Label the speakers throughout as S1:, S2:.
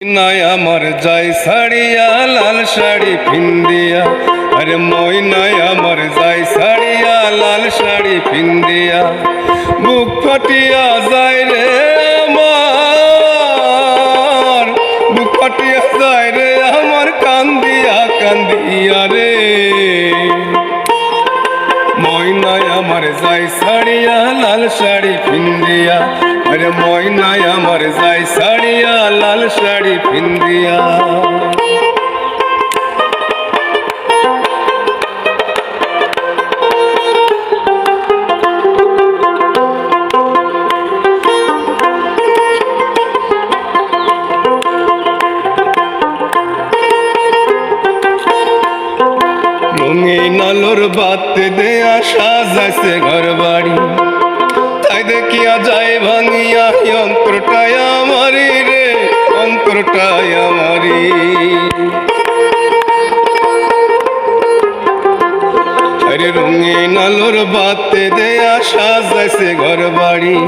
S1: নাই আমার যাই শাড়িয়া লাল শাড়ি পিন্দিয়া আরে মই নাই আমার যাই শাড়িয়া লাল শাড়ি পিন্দিয়া বুক ফাটিয়া যায় রে আমার, বুক ফাটিয়া যায় রে আমার, কান্দিয়া কান্দিয়া রে। ময়নায় আমার যাই শাড়িয়া লাল শাড়ি পিন্দিয়া আরে ময়নায় আমার যাই শাড়িয়া লাল শাড়ি পিন্দিয়া রঙিন আলোর বাত দেয়া সাজাইছে ঘর বাড়ি তাই দেখিয়া যায় ভাঙিয়া অন্তরটায় আমারি রে অন্তরটায় আমারি আরে রঙিন আলোর বাতে দেয়া সাজাইছে ঘর বাড়ি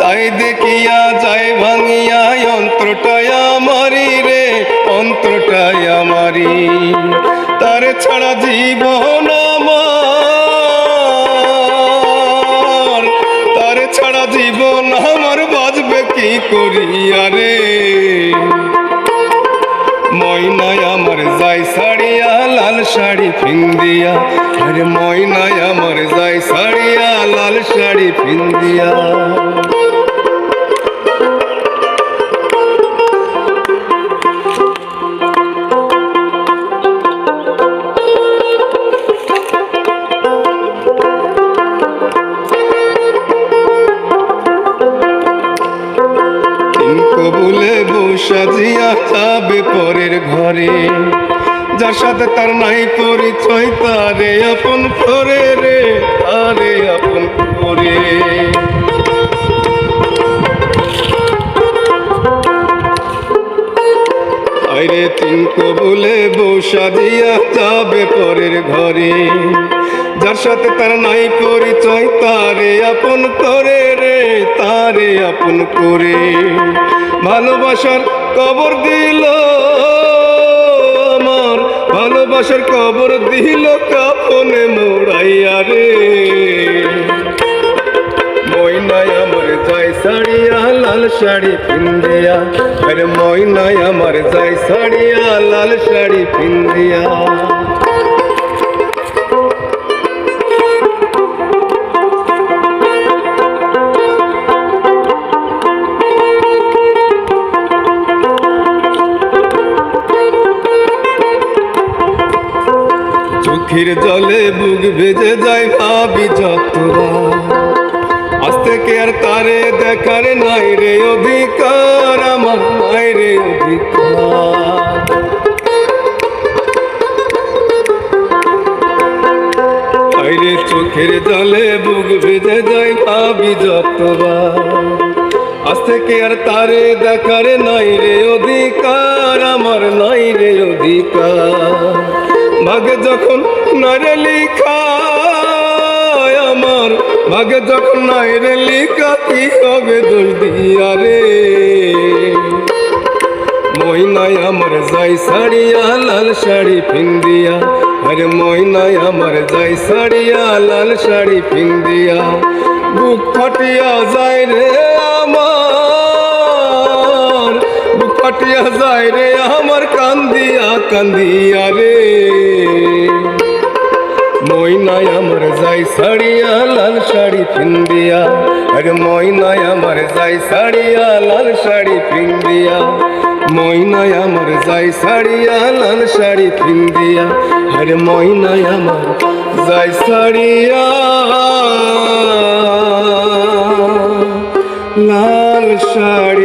S1: তাই দেখিয়া যায় ভাঙিয়া অন্তরটায় আমারি রে অন্তরটায় আমারি তার ছাড়া জীবন আমার জীবন আমার বাজবে কি করিয়া রে? ময়নায় আমার যাই শাড়িয়া লাল শাড়ি ফিন্দিয়া আরে ময়নায় আমার যাই শাড়িয়া লাল শাড়ি ফিন্দিয়া কবুলে বসাজিয়া যাবে পরের ঘরে। যার সাথে তার নাই পরিচয়, তারে আপন করে রে, তারে আপন করে। আরে তিন কবুলে বসাজিয়া যাবে পরের ঘরে। যার সাথে তার নাই পরিচয়, তারে আপন করে রে, তারে আপন করে। ভালোবাসার কবর দিল আমার। ভালোবাসার কবর দিল কাপনে মোড়াইয়া রে। আমার যাই শাড়িয়া লাল শাড়ি পিন্দিয়া আরে ময়নায় আমার যাই শাড়িয়া লাল শাড়ি পিন্দিয়া চোখের জলে বুক ভেজে যায় ভাবি যতবার আজ থেকে আর তারে দেখার নাই রে অধিকার আমার নাই রে অধিকার চোখের জলে বুক ভেজে যায় ভাবি যতবার আজ থেকে আর তারে দেখার নাই রে অধিকার আমার নাই রে অধিকার। ভাগে যখন নারে লিখা আমার, ভাগে যখন নাইরে লিখা, কি হবে দোষ দিয়া রে? ময়নায় আমার যাই শাড়িয়া লাল শাড়ি পিন্দিয়া আরে ময়নায় আমার যাই শাড়িয়া লাল শাড়ি পিন্দিয়া বুক ফাটিয়া যায় রে আমার, বুক ফাটিয়া যায় রে আমার, কান্দিয়া কান্দিয়া রে। ময়নায় আমার যাই শাড়িয়া লাল শাড়ি পিন্দিয়া আরে ময়নায় আমার যাই শাড়িয়া লাল শাড়ি পিন্দিয়া ময়নায় আমার যাই শাড়িয়া লাল শাড়ি পিন্দিয়া আরে ময়নায় আমার যাই শাড়িয়া লাল শাড়ি